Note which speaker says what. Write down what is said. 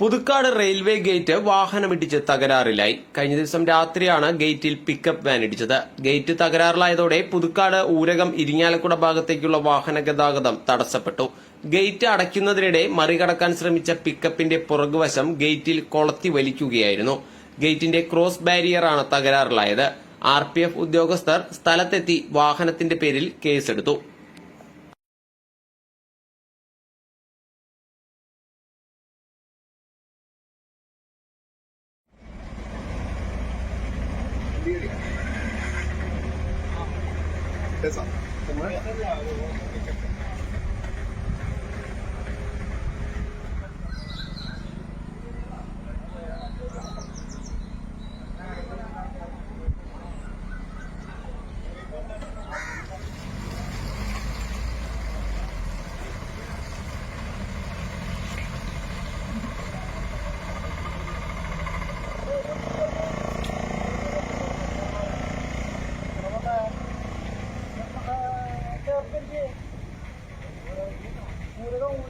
Speaker 1: Puthukkad railway gate വാഹനമിടിച്ച് തകരാറിലായി. കഴിഞ്ഞ ദിവസം രാത്രിയാണ് ഗേറ്റിൽ പിക്കപ്പ് വാൻ ഇടിച്ചത്. ഗേറ്റ് തകരാറിലായതോടെ പുതുക്കാട് ഊരകം ഇരിങ്ങാലക്കുട ഭാഗത്തേക്കുള്ള വാഹന ഗതാഗതം തടസ്സപ്പെട്ടു. ഗേറ്റ് അടയ്ക്കുന്നതിനിടെ മറികടക്കാൻ ശ്രമിച്ച പിക്കപ്പിന്റെ പുറകുവശം ഗേറ്റിൽ കൊളത്തി വലിക്കുകയായിരുന്നു. ഗേറ്റിന്റെ ക്രോസ് ബാരിയറാണ് തകരാറിലായത്. ആർ പി എഫ് ഉദ്യോഗസ്ഥർ സ്ഥലത്തെത്തി വാഹനത്തിന്റെ പേരിൽ കേസെടുത്തു.
Speaker 2: 列列。怎么了？un